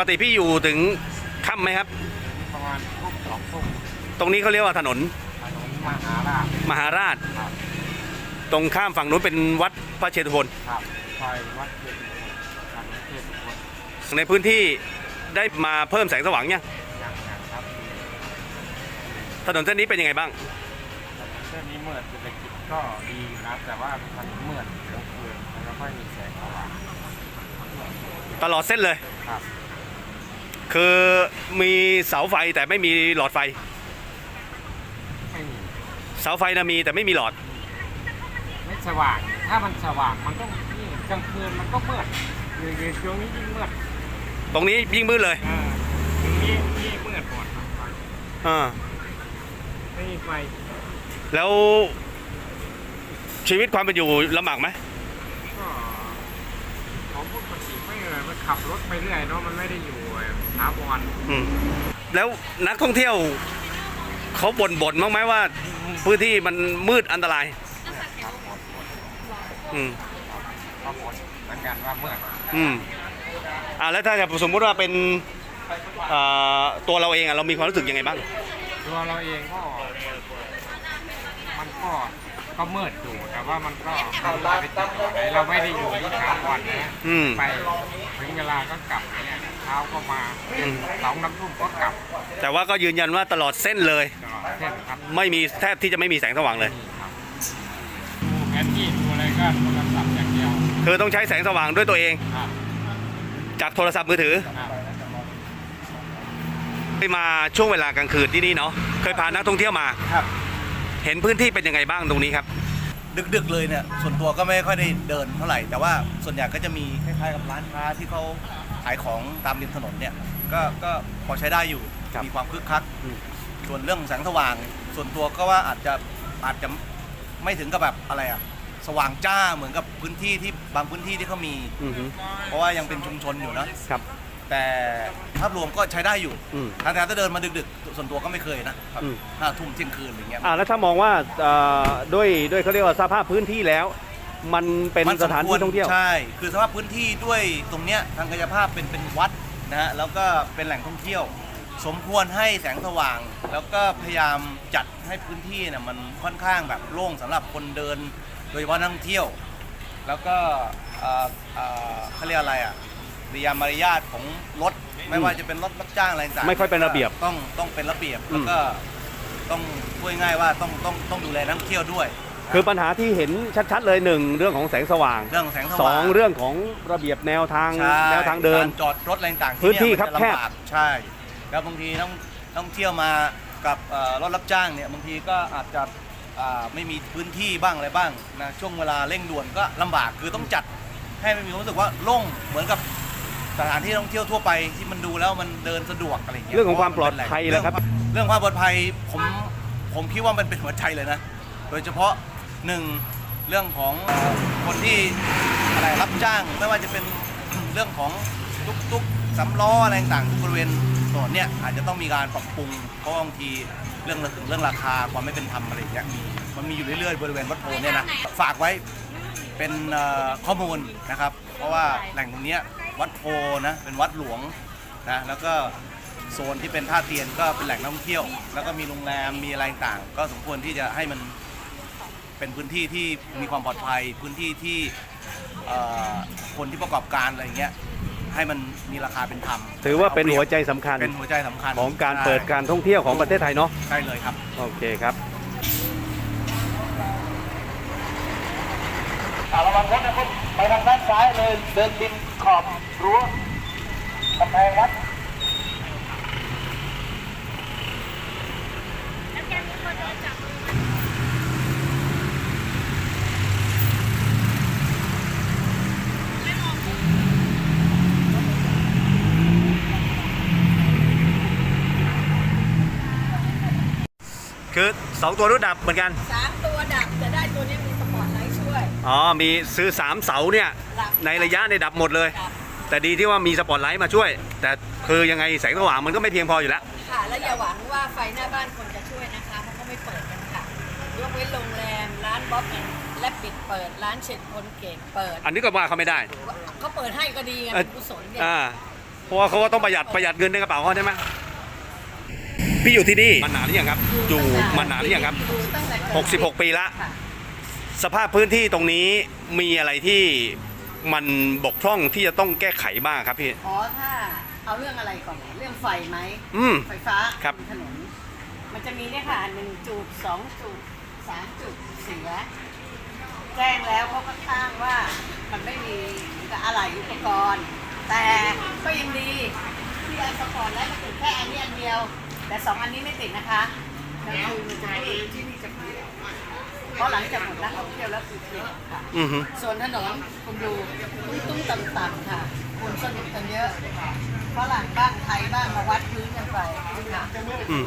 กติพี่อยู่ถึงค่ำไหมครับ ประมาณทุ่มสองทุ่มตรงนี้เขาเรียกว่าถนนถนนมหาราชมหาราช ครับตรงข้ามฝั่งนู้นเป็นวัดพระเชตุพนครับซอยวัดเทพทางเทพคนในพื้นที่ได้มาเพิ่มแสงสว่างเนี่ยงยังยังครับถนนเส้นนี้เป็นยังไงบ้าง เส้นนี้เมื่อเศรษฐกิจก็ดีอยู่นะแต่ว่ามันเมื่อกลางคืนมันไม่ค่อยมีแสงสว่างตลอดเส้นเลยครับ คือมีเสาไฟแต่ไม่มีหลอดไฟ ไม่มีเสาไฟนะมีแต่ไม่มีหลอด ไม่สว่าง ถ้ามันสว่างมันต้องยิ่งกลางคืนมันก็มืดอยู่ในช่วงนี้ยิ่งมืดตรงนี้ยิ่งมืดเลยอ่าตรงนี้ยิ่งมืดหมดครับอ่าไม่มีไฟแล้วชีวิตความเป็นอยู่ลำบากไหมก็ ของปกติไม่เลยมันขับรถไปเรื่อยเนาะมันไม่ได้อยู่ถาวรอืมแล้วนักท่องเที่ยวเขาบ่นบ่นบ้างไหมว่า พื้นที่มันมืดอันตรายครับหมดหมดอืมก็หมดเหมือนกันว่าเมื่ออืมอ่าแล้วถ้าสมมุติว่าเป็นอ่าตัวเราเองอะเรามีความรู้สึกยังไงบ้าง ตัวเราเองก็มันก็ ก็มืดอยู่แต่ว่ามันก็มันไม่ได้ติดไหนเราไม่ได้อยู่ที่ถาวรนะอืม ไปถึงเวลาก็กลับเนี่ยเช้าก็มาอืม สองน้ำทุ่มก็กลับแต่ว่าก็ยืนยันว่าตลอดเส้นเลย ตลอดเส้นครับไม่มีแทบที่จะไม่มีแสงสว่างเลย นี่ครับดูแผนที่ดูอะไรก็โทรศัพท์อย่างเดียวคือต้องใช้แสงสว่างด้วยตัวเอง ครับจากโทรศัพท์มือถือครับไปมาช่วงเวลากลางคืนที่นี่เนาะเคยพานักท่องเที่ยวมา ครับ เห็นพื้นที่เป็นยังไงบ้างตรงนี้ครับ ดึกๆเลยเนี่ยส่วนตัวก็ไม่ค่อยได้เดินเท่าไหร่ แต่ว่าส่วนใหญ่ก็จะมีคล้ายๆกับร้านค้าที่เขาขายของตามริมถนนเนี่ยก็ก็พอใช้ได้อยู่ครับ มีความคึกคักอืมส่วนเรื่องแสงสว่าง ส่วนตัวก็ว่าอาจจะอาจจะไม่ถึงกับแบบอะไรอะสว่างจ้าเหมือนกับพื้นที่ที่บางพื้นที่ที่เขามี อือฮึเพราะว่ายังเป็นชุมชนอยู่นะครับ แต่ภาพรวมก็ใช้ได้อยู่อืมถ้าถ้าเดินมาดึกๆ ส่วนตัวก็ไม่เคยนะครับอืม ห้าทุ่มเที่ยงคืนอะไรเงี้ย อ่าแล้วถ้ามองว่าเอ่อด้วยด้วยเขาเรียกว่าสภาพพื้นที่แล้ว มันเป็นมัสถานที่ท่องเที่ยว ใช่ คือสภาพพื้นที่ด้วยตรงเนี้ยทางกายภาพเป็นเป็นวัดนะฮะ แล้วก็เป็นแหล่งท่องเที่ยว สมควรให้แสงสว่าง แล้วก็พยายามจัดให้พื้นที่เนี่ยมันค่อนข้างแบบโล่งสำหรับคนเดิน โดยเฉพาะนักท่องเที่ยว แล้วก็เอ่อเอ่อเขาเรียกอะไรอะ ริยามารยาทของรถ ไม่ว่าจะเป็นรถรับจ้างอะไรต่างๆไม่ค่อยเป็นระเบียบต้องต้องเป็นระเบียบ อืม แล้วก็ต้องพูดง่ายๆว่าต้องต้องต้องดูแลนักท่องเที่ยวด้วย คือปัญหาที่เห็นชัดๆเลยหนึ่งเรื่องของแสงสว่างเรื่องแสงสสอว่างงเรื่องของระเบียบแนวทางใช่แนวทางเดินการจอดรถอะไรต่างๆพื้นที่เยครับมัจะแคบ ลำากใช่ แล้วบางทีต้องต้องเที่ยวมากับเอ่อรถรับจ้างเนี่ยบางทีก็อาจจะอ่าไม่มีพื้นที่บ้างอะไรบ้างนะช่วงเวลาเร่งด่วนก็ลำบากคือต้องจัดให้มันมีความรู้สึกว่าโล่งเหมือนกับ สถานที่ท่องเที่ยวทั่วไปที่มันดูแล้วมันเดินสะดวกอะไรอย่างเงี้ยเรื่องของความปลอดภัยเรื่ล่ะครับ เรื่องความปลอดภัยผมผมคิดว่ามันเป็นหัวใจเลยนะ โดยเฉพาะหนึ่งเรื่องของเอ่อคนที่อะไรรับจ้างไม่ว่าจะเป็นเรื่องของตุกตุกสำล้ออะไรต่างๆที่บริเวณถนนเนี่ยอาจจะต้องมีการปรับปรุงเพราะบางทีเรื่องถึงเรื่องราคาความไม่เป็นธรรมอะไรอย่างเงี้ยมีมันมีอยู่เรื่อยๆบริเวณวัดโพเนี่ยนะฝากไว้เป็นเอ่อข้อมูลนะครับ เพราะว่าแหล่งตรงเนี้ย วัดโพนะเป็นวัดหลวงนะแล้วก็โซนที่เป็นท่าเตียนก็เป็นแหล่งท่องเที่ยว แล้วก็มีโรงแรมมีอะไรต่างๆก็สมควรที่จะให้มันเป็นพื้นที่ที่มีความปลอดภัย พื้นที่ที่เอ่อคนที่ประกอบการอะไรอย่างเงี้ยให้มันมีราคาเป็นธรรมถือว่าเป็นหัวใจสำคัญเป็นหัวใจสำคัญของการใช่เปิดการท่องเที่ยวของประเทศไทยเนาะใช่เลยครับโอเคครับระวังรถนะครับไปทางด้านซ้ายเลยเดินดิน ขอบรั้วกำแพงวัดคือสองตัวรุ่นดับเหมือนกัน สามตัวดับจะได้ตัวนี้ อ๋อ มีซื้อ3เสาเนี่ยดับในระยะในยดับหมดเลย ดับ แต่ดีที่ว่ามีสปอตไลท์มาช่วย แต่คือยังไงแสงสว่างมันก็ไม่เพียงพออยู่แล้ว ค่ะแล้วอย่าหวังว่าไฟหน้าบ้านคนจะช่วยนะคะเพราะเขาไม่เปิดกันค่ะยกเว้นโรงแรมร้านบ๊อบแอนและปิดเปิดร้านเช็ดคนเก่งเปิดอันนี้ก็ว่าเขาไม่ได้ เขาเปิดให้ก็ดีไงเอ่อเป็นกุศลเนี่ยอ่า เพราะว่าเขาก็ต้องประหยัดประหยัดเงินในกระเป๋าเขาใช่ไหมพี่อยู่ที่นี่มานานหรือยังครับ อยู่มานานหรือยังครับอยู่ตั้งแต่เกิด66 ปีละค่ะ สภาพพื้นที่ตรงนี้มีอะไรที่มันบกพร่องที่จะต้องแก้ไขบ้างครับพี่ อ๋อถ้าเอาเรื่องอะไรก่อนเรื่องไฟไหมอืม ไฟฟ้าครับบนถนน มันจะมีเนี่ยค่ะหนึ่งจุดสองจุดสามจุดเสียแจ้งแล้วเขาก็ข้างว่ามันไม่มีอะไรอุปกรณ์ แต่ก็ยังดีที่อันสปอร์ตแล้วมันติดแค่อันนี้อันเดียว แต่สองอันนี้ไม่ติดนะคะนั่นคือมันจะไม่ที่นี่จะไม่ เพราะหลังจากหมดนักท่องเที่ยวแล้วคือเที่ยวค่ะ อือฮึส่วนถนนคุณดูตุ้งๆต่ำๆค่ะ คนสนุกกันเยอะฝรั่งบ้างไทยบ้างมาวัดพื้นกันไปค่ะอืม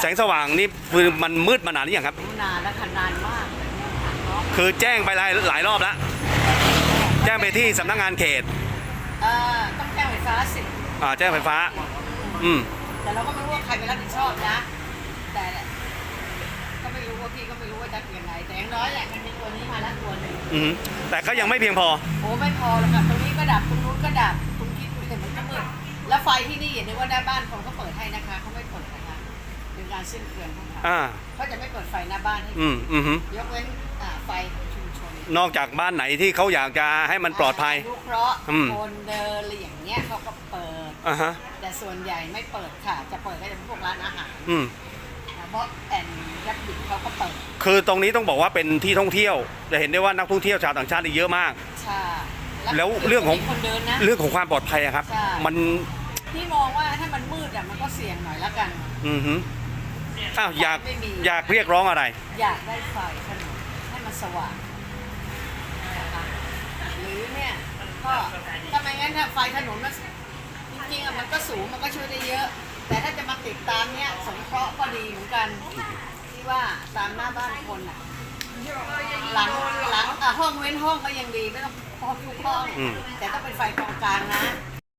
แสงสว่างนี่คือมันมืดมานานหรือยังครับ นานแล้วค่ะนานมากเลยค่ะเนาะคือแจ้งไปหลายหลายรอบแล้ว แจ้งไปที่สำนักงานเขตเอ่อต้องแจ้งไฟฟ้าสิอ่าแจ้งไฟฟ้า อืม แต่เราก็ไม่รู้ว่าใครเป็นรับผิดชอบนะ แต่ก็ไม่รู้ว่า พี่ก็ไม่รู้ว่าจะยังไง แต่อย่างน้อยแหละมันมีตัวนี้มาแล้วตัวหนึ่งอือฮึแต่ก็ยังไม่เพียงพอ โอ้ไม่พอหรอกค่ะตรงนี้ก็ดับตรงนู้นก็ดับคุณคิดดูเห็นมันก็มืดแล้วไฟที่นี่อย่านึกว่าหน้าบ้านคนเขาเปิดให้นะคะเขาไม่เปิดนะคะเป็นการสิ้นเปลืองของเขาอ่า เขาจะไม่เปิดไฟหน้าบ้านให้อืมอือฮึยกเว้นอ่าไฟของชุมชน นอกจากบ้านไหนที่เขาอยากจะให้มันปลอดภัยลูกเคราะห์อืม คนเดินอะไรอย่างเงี้ยเขาก็เปิด อ่าฮะ แต่ส่วนใหญ่ไม่เปิดค่ะ จะเปิดก็จะเป็นพวกร้านอาหาร อืม เพราะแอนรับบิดเขาก็เปิดคือตรงนี้ต้องบอกว่าเป็นที่ท่องเที่ยวจะเห็นได้ว่านักท่องเที่ยวชาวต่างชาตินี่เยอะมาก ใช่แล้วเรื่องของมีคนเดินนะ เรื่องของความปลอดภัยอะครับ ใช่ มันพี่มองว่าถ้ามันมืดอะมันก็เสี่ยงหน่อยละกัน อือฮึอ้าวอยากไม่มี อยากเรียกร้องอะไร อยากได้ไฟถนนให้มันสว่างนะคะหรือเนี่ยก็ถ้าไม่งั้นถ้าไฟถนนมันจริงๆอะมันก็สูงมันก็ช่วยได้เยอะแต่ถ้าจะมาติดตามเนี่ยสงเคราะห์ก็ดีเหมือนกัน ที่ว่าตามหน้าบ้านคนอะ หลังหลังอะห้องเว้นห้องก็ยังดีไม่ต้องห้องทุกห้อง อืม แต่ต้องเป็นไฟกองกลางนะ